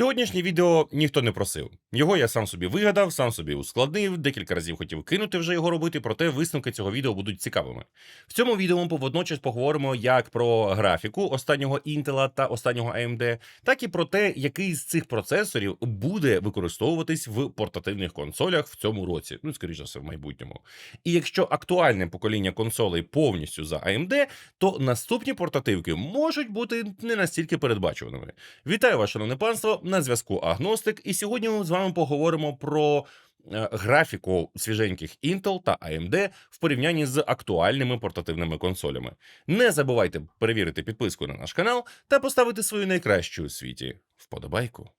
Сьогоднішнє відео ніхто не просив. Його я сам собі вигадав, сам собі ускладнив, декілька разів хотів кинути вже його робити, проте висновки цього відео будуть цікавими. В цьому відео ми водночас поговоримо як про графіку останнього Intel та останнього AMD, так і про те, який з цих процесорів буде використовуватись в портативних консолях в цьому році, ну скоріш за все, в майбутньому. І якщо актуальне покоління консолей повністю за AMD, то наступні портативки можуть бути не настільки передбачуваними. Вітаю вас, шановне панство! На зв'язку Агностик, і сьогодні ми з вами поговоримо про е, графіку свіженьких Intel та AMD в порівнянні з актуальними портативними консолями. Не забувайте перевірити підписку на наш канал та поставити свою найкращу у світі вподобайку.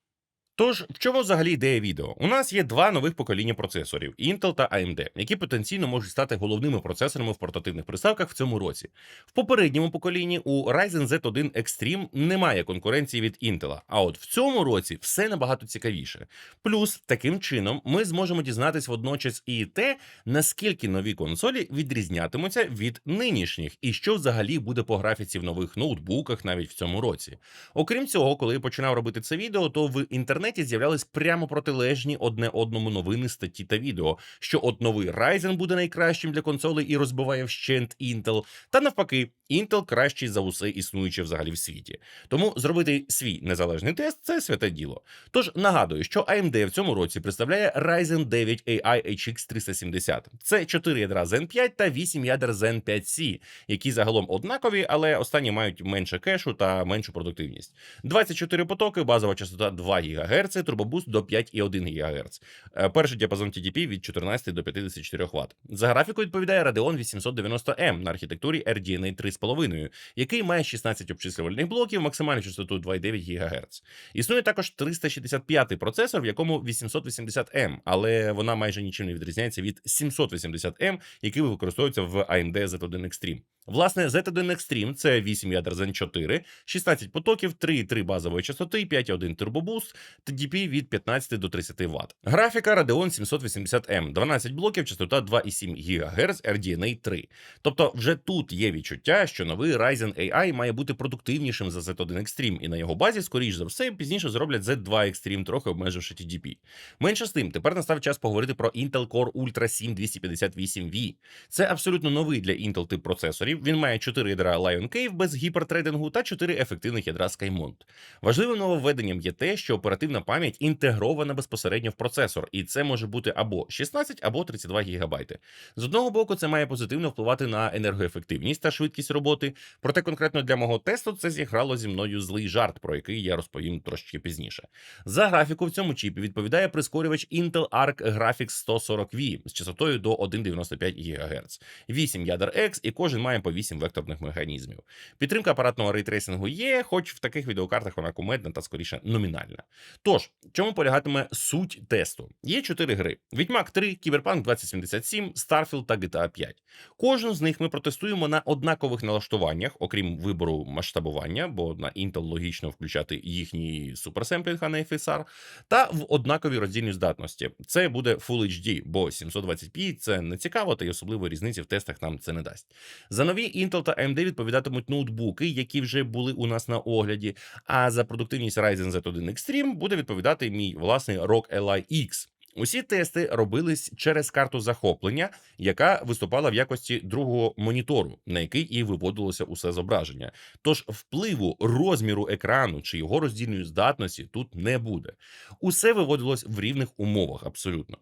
Тож, в чому взагалі ідея відео? У нас є два нових покоління процесорів Intel та AMD, які потенційно можуть стати головними процесорами в портативних приставках в цьому році. В попередньому поколінні у Ryzen Z1 Extreme немає конкуренції від Intel, а от в цьому році все набагато цікавіше. Плюс таким чином ми зможемо дізнатись водночас і те, наскільки нові консолі відрізнятимуться від нинішніх, і що взагалі буде по графіці в нових ноутбуках навіть в цьому році. Окрім цього, коли я починав робити це відео, то в інтернеті з'являлись прямо протилежні одне одному новини, статті та відео, що от новий Ryzen буде найкращим для консолей і розбиває вщент Intel, та навпаки, Intel кращий за усе існуюче взагалі в світі. Тому зробити свій незалежний тест це святе діло. Тож нагадую, що AMD в цьому році представляє Ryzen 9 AI HX 370. Це 4 ядра Zen 5 та 8 ядер Zen 5C, які загалом однакові, але останні мають менше кешу та меншу продуктивність. 24 потоки, базова частота 2 ГГц, турбобуст до 5,1 ГГц. Е, Перший діапазон TDP від 14 до 54 Вт. За графіку відповідає Radeon 890M на архітектурі RDNA 3,5, який має 16 обчислювальних блоків, максимальну частоту 2,9 ГГц. Існує також 365 процесор, в якому 880M, але вона майже нічим не відрізняється від 780M, який використовується в AMD Z1 Extreme. Власне, Z1 Extreme – це 8 ядер Zen 4, 16 потоків, 3,3 базової частоти, 5,1 турбобуст, TDP від 15 до 30 Вт. Графіка Radeon 780M, 12 блоків, частота 2,7 ГГц, RDNA 3. Тобто вже тут є відчуття, що новий Ryzen AI має бути продуктивнішим за Z1 Extreme, і на його базі, скоріш за все, пізніше зроблять Z2 Extreme, трохи обмеживши TDP. Менше з тим, тепер настав час поговорити про Intel Core Ultra 7 258V. Це абсолютно новий для Intel тип процесорів. Він має 4 ядра Lion Cave без гіпертрейдингу та 4 ефективних ядра SkyMont. Важливим нововведенням є те, що оперативна пам'ять інтегрована безпосередньо в процесор, і це може бути або 16, або 32 ГБ. З одного боку, це має позитивно впливати на енергоефективність та швидкість роботи. Проте конкретно для мого тесту це зіграло зі мною злий жарт, про який я розповім трошки пізніше. За графіку в цьому чіпі відповідає прискорювач Intel Arc Graphics 140V з частотою до 1,95 ГГц, 8 ядер X, і кожен має по 8 векторних механізмів. Підтримка апаратного рейтрейсингу є, хоч в таких відеокартах вона кумедна та скоріше номінальна. Тож, в чому полягатиме суть тесту? Є чотири гри: Відьмак 3, Cyberpunk 2077, Starfield та GTA 5. Кожну з них ми протестуємо на однакових налаштуваннях, окрім вибору масштабування, бо на Intel логічно включати їхній суперсемплінг, а не FSR, та в однаковій роздільній здатності. Це буде Full HD, бо 720p це не цікаво, та й особливо різниці в тестах нам це не дасть. За нові Intel та AMD відповідатимуть ноутбуки, які вже були у нас на огляді. А за продуктивність Ryzen Z1 Extreme буде відповідати мій власний ROG Ally X. Усі тести робились через карту захоплення, яка виступала в якості другого монітору, на який і виводилося усе зображення. Тож впливу розміру екрану чи його роздільної здатності тут не буде. Усе виводилось в рівних умовах абсолютно.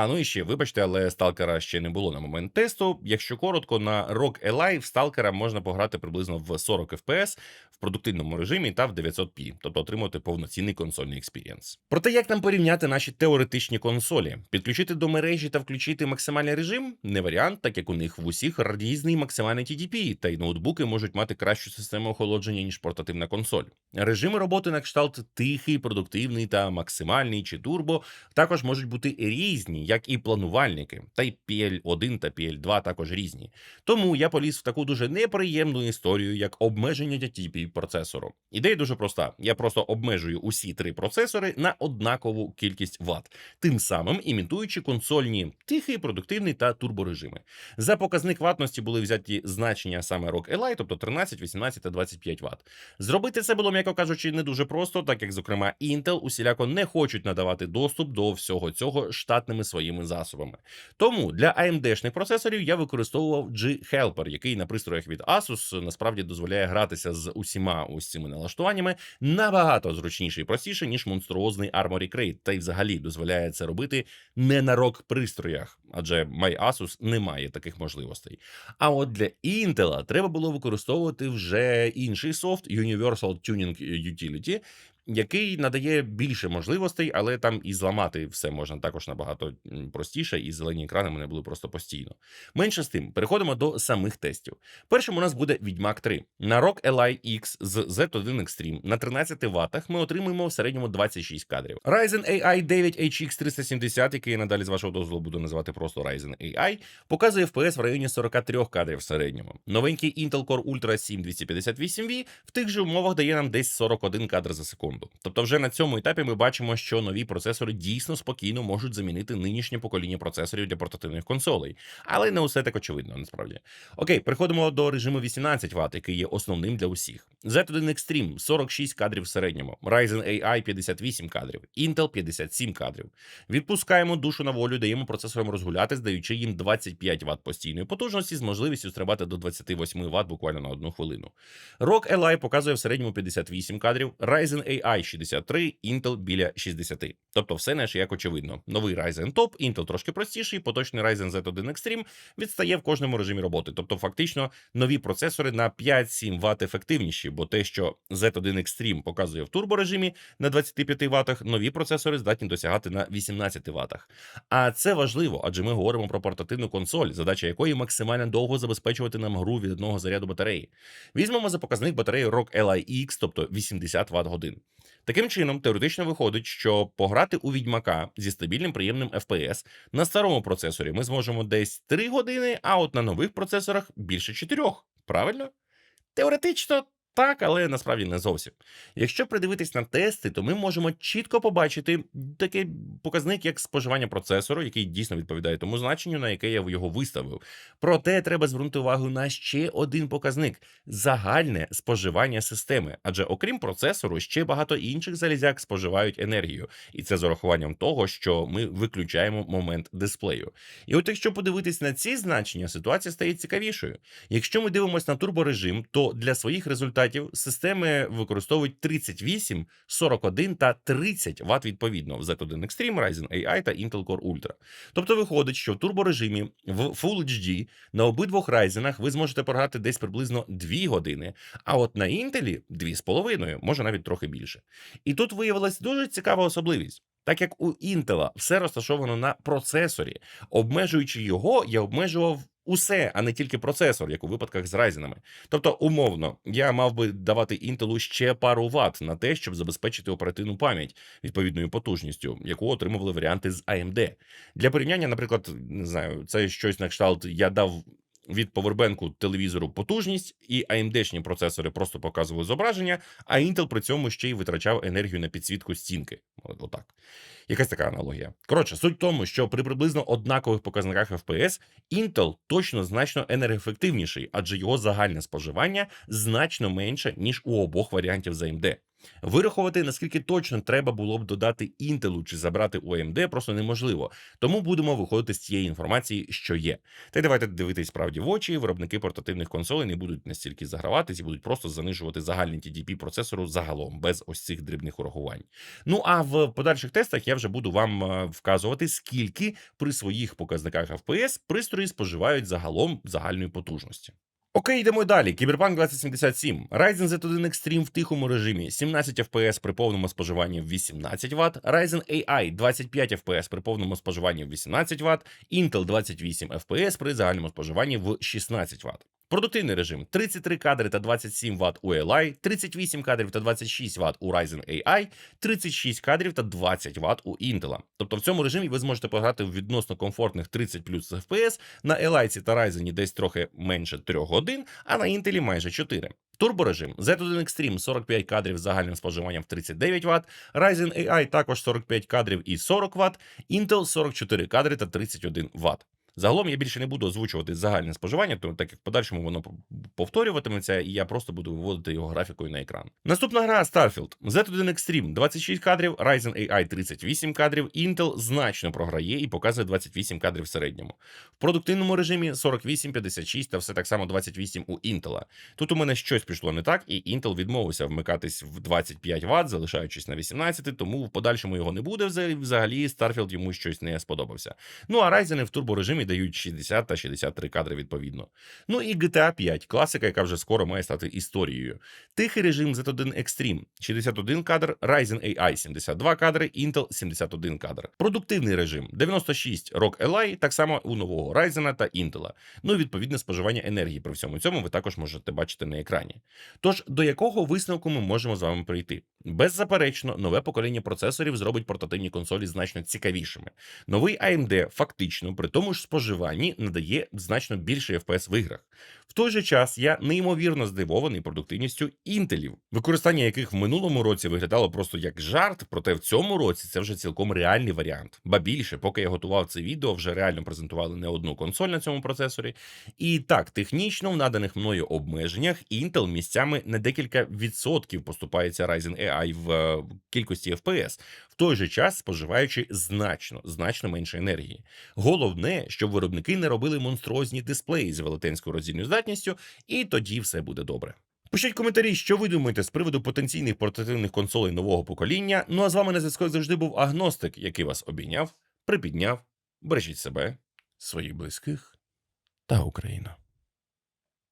А ну і ще, вибачте, але сталкера ще не було на момент тесту. Якщо коротко, на Ally в сталкера можна пограти приблизно в 40 FPS в продуктивному режимі та в 900p, тобто отримати повноцінний консольний експірієнс. Проте як нам порівняти наші теоретичні консолі? Підключити до мережі та включити максимальний режим не варіант, так як у них в усіх різний максимальний TDP, та й ноутбуки можуть мати кращу систему охолодження ніж портативна консоль. Режими роботи на кшталт тихий, продуктивний та максимальний чи турбо також можуть бути різні як і планувальники, та й PL1 та PL2 також різні. Тому я поліз в таку дуже неприємну історію, як обмеження TTP процесору. Ідея дуже проста: я просто обмежую усі три процесори на однакову кількість ватт, тим самим імітуючи консольні тихий, продуктивний та турборежими. За показник ватності були взяті значення саме ROG Ally, тобто 13, 18 та 25 Вт. Зробити це було, м'яко кажучи, не дуже просто, так як, зокрема, Intel усіляко не хочуть надавати доступ до всього цього штатними своїми засобами. Тому для AMD-шних процесорів я використовував G-Helper, який на пристроях від Asus насправді дозволяє гратися з усіма ось цими налаштуваннями набагато зручніше і простіше, ніж монструозний Armory Crate, та й взагалі дозволяє це робити не на рок пристроях, адже MyAsus не має таких можливостей. А от для Intel треба було використовувати вже інший софт Universal Tuning Utility, який надає більше можливостей, але там і зламати все можна також набагато простіше, і зелені екрани мене були просто постійно. Менше з тим, переходимо до самих тестів. Першим у нас буде Відьмак 3. На ROG Ally X з Z1 Extreme на 13 ватах ми отримуємо в середньому 26 кадрів. Ryzen AI 9 HX 370, який я надалі з вашого дозволу буду називати просто Ryzen AI, показує FPS в районі 43 кадрів в середньому. Новенький Intel Core Ultra 7258V в тих же умовах дає нам десь 41 кадр за секунду. Тобто, вже на цьому етапі ми бачимо, що нові процесори дійсно спокійно можуть замінити нинішнє покоління процесорів для портативних консолей, але не усе так очевидно, насправді. Окей, переходимо до режиму 18 Вт, який є основним для усіх. Z1 Extreme 46 кадрів в середньому, Ryzen AI 58 кадрів, Intel 57 кадрів. Відпускаємо душу на волю, даємо процесорам розгулятись, даючи їм 25 Вт постійної потужності з можливістю стрибати до 28 Вт буквально на одну хвилину. ROG Ally показує в середньому 58 кадрів, Ryzen AI 63, Intel біля 60. Тобто все наше як очевидно. Новий Ryzen Top, Intel трошки простіший, поточний Ryzen Z1 Extreme відстає в кожному режимі роботи. Тобто, фактично, нові процесори на 5-7 Вт ефективніші, бо те, що Z1 Extreme показує в турборежимі на 25 Вт, нові процесори здатні досягати на 18 Вт. А це важливо, адже ми говоримо про портативну консоль, задача якої максимально довго забезпечувати нам гру від одного заряду батареї. Візьмемо за показник батареї ROG Ally X, тобто 80 Вт годин. Таким чином, теоретично виходить, що пограти у відьмака зі стабільним приємним FPS на старому процесорі ми зможемо десь 3 години, а от на нових процесорах більше 4. Правильно? Теоретично так, але насправді не зовсім. Якщо придивитись на тести, то ми можемо чітко побачити такий показник, як споживання процесору, який дійсно відповідає тому значенню, на яке я його виставив. Проте треба звернути увагу на ще один показник загальне споживання системи. Адже окрім процесору, ще багато інших залізяк споживають енергію, і це з урахуванням того, що ми виключаємо момент дисплею. І от якщо подивитись на ці значення, ситуація стає цікавішою. Якщо ми дивимося на турборежим, то для своїх результатів системи використовують 38, 41 та 30 Вт відповідно в Z1 Extreme, Ryzen AI та Intel Core Ultra. Тобто виходить, що в турборежимі в Full HD на обидвох Ryzen ви зможете програти десь приблизно 2 години, а от на Intel 2,5, може навіть трохи більше. І тут виявилась дуже цікава особливість. Так як у Intel все розташовано на процесорі, обмежуючи його, я обмежував усе, а не тільки процесор, як у випадках з райзенами. Тобто, умовно, я мав би давати інтелу ще пару ват на те, щоб забезпечити оперативну пам'ять відповідною потужністю, яку отримували варіанти з AMD. Для порівняння, наприклад, не знаю, це щось на кшталт, я дав. Від повербенку телевізору потужність, і AMD-шні процесори просто показували зображення, а Intel при цьому ще й витрачав енергію на підсвітку стінки. Отак. Якась така аналогія. Коротше, суть в тому, що при приблизно однакових показниках FPS Intel точно значно енергоефективніший, адже його загальне споживання значно менше, ніж у обох варіантів з AMD. Вирахувати, наскільки точно треба було б додати Intel чи забрати AMD, просто неможливо. Тому будемо виходити з цієї інформації, що є. Та й давайте дивитись справді в очі. Виробники портативних консолей не будуть настільки заграватись і будуть просто занижувати загальний TDP процесору загалом, без ось цих дрібних урахувань. Ну а в подальших тестах я вже буду вам е, вказувати, скільки при своїх показниках FPS пристрої споживають загалом загальної потужності. Окей, йдемо далі. Кіберпанк 2077. Ryzen Z1 Extreme в тихому режимі 17 FPS при повному споживанні в 18 Вт, Ryzen AI 25 FPS при повному споживанні в 18 Вт, Intel 28 FPS при загальному споживанні в 16 Вт. Продуктивний режим 33 кадри та 27 Вт у Li, 38 кадрів та 26 Вт у Ryzen AI, 36 кадрів та 20 Вт у Intel. Тобто в цьому режимі ви зможете пограти в відносно комфортних 30 плюс FPS, на Eli та Ryzen десь трохи менше 3 годин, а на Intel майже 4. Турборежим Z1 Extreme 45 кадрів з загальним споживанням в 39 Вт, Ryzen AI також 45 кадрів і 40 Вт, Intel 44 кадри та 31 Вт. Загалом я більше не буду озвучувати загальне споживання, тому так як в подальшому воно повторюватиметься, і я просто буду виводити його графікою на екран. Наступна гра Starfield Z1 Extreme 26 кадрів, Ryzen AI 38 кадрів, Intel значно програє і показує 28 кадрів в середньому. В продуктивному режимі 48, 56 та все так само 28 у Intel. Тут у мене щось пішло не так, і Intel відмовився вмикатись в 25 Вт, залишаючись на 18, тому в подальшому його не буде. Взагалі Starfield йому щось не сподобався. Ну а Ryzen в турборежимі дають 60 та 63 кадри відповідно. Ну і GTA 5, класика, яка вже скоро має стати історією. Тихий режим Z1 Extreme 61 кадр, Ryzen AI 72 кадри, Intel 71 кадр. Продуктивний режим 96 ROG Li, так само у нового Ryzen та Intel. Ну і відповідне споживання енергії при всьому цьому ви також можете бачити на екрані. Тож до якого висновку ми можемо з вами прийти? Беззаперечно, нове покоління процесорів зробить портативні консолі значно цікавішими. Новий AMD фактично при тому ж споживанні надає значно більше FPS в іграх. В той же час я неймовірно здивований продуктивністю інтелів, використання яких в минулому році виглядало просто як жарт, проте в цьому році це вже цілком реальний варіант. Ба більше, поки я готував це відео, вже реально презентували не одну консоль на цьому процесорі. І так, технічно в наданих мною обмеженнях Intel місцями на декілька відсотків поступається Ryzen AI в е, кількості FPS, той же час споживаючи значно, значно менше енергії. Головне, щоб виробники не робили монструозні дисплеї з велетенською роздільною здатністю, і тоді все буде добре. Пишіть коментарі, що ви думаєте з приводу потенційних портативних консолей нового покоління. Ну а з вами на зв'язку завжди був агностик, який вас обійняв, припідняв. Бережіть себе, своїх близьких та Україну.